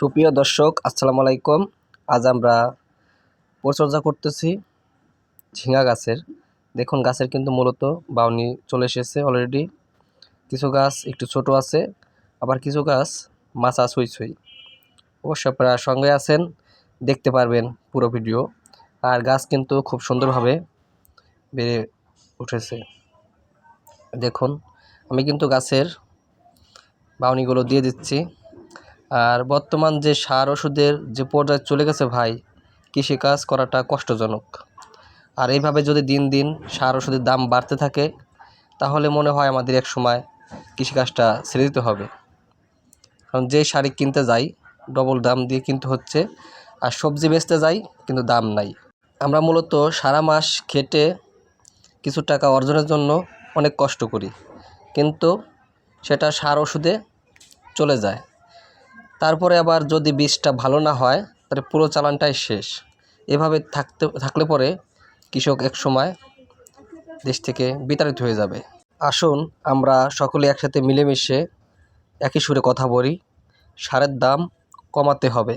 সুপ্রিয় দর্শক, আসসালামু আলাইকুম। আজ আমরা পরিচর্যা করতেছি ঝিঙা গাছের। দেখুন, গাছের কিন্তু মূলত বাউনি চলে এসেছে অলরেডি কিছু গাছ একটু ছোট আছে, আবার কিছু গাছ মাচা ছুঁই ছুঁই। অবশ্য আপনারা সঙ্গে আছেন, দেখতে পারবেন পুরো ভিডিও আর গাছ কিন্তু খুব সুন্দরভাবে বেড়ে উঠেছে। দেখুন, আমি কিন্তু গাছের বাউনিগুলো দিয়ে দিচ্ছি। আর বর্তমান যে সার ওষুধের যে পর্যায়ে চলে গেছে ভাই কৃষিকাজ করাটা কষ্টজনক। আর এইভাবে যদি দিন দিন সার ওষুধের দাম বাড়তে থাকে, তাহলে মনে হয় আমাদের এক সময় কৃষিকাজটা ছেড়ে দিতে হবে। কারণ যে শাড়ি কিনতে যাই, ডবল দাম দিয়ে কিনতে হচ্ছে, আর সবজি বেচতে যাই, কিন্তু দাম নাই। আমরা মূলত সারা মাস খেটে কিছু টাকা অর্জনের জন্য অনেক কষ্ট করি, কিন্তু সেটা সার ওষুধে চলে যায়। তারপরে আবার যদি বীজটা ভালো না হয়, তাহলে পুরো চালানটাই শেষ। এভাবে থাকতে, থাকলে পরে কৃষক এক সময় দেশ থেকে বিতাড়িত হয়ে যাবে। আসুন আমরা সকলে একসাথে মিলেমিশে একই সুরে কথা বলি, সারের দাম কমাতে হবে।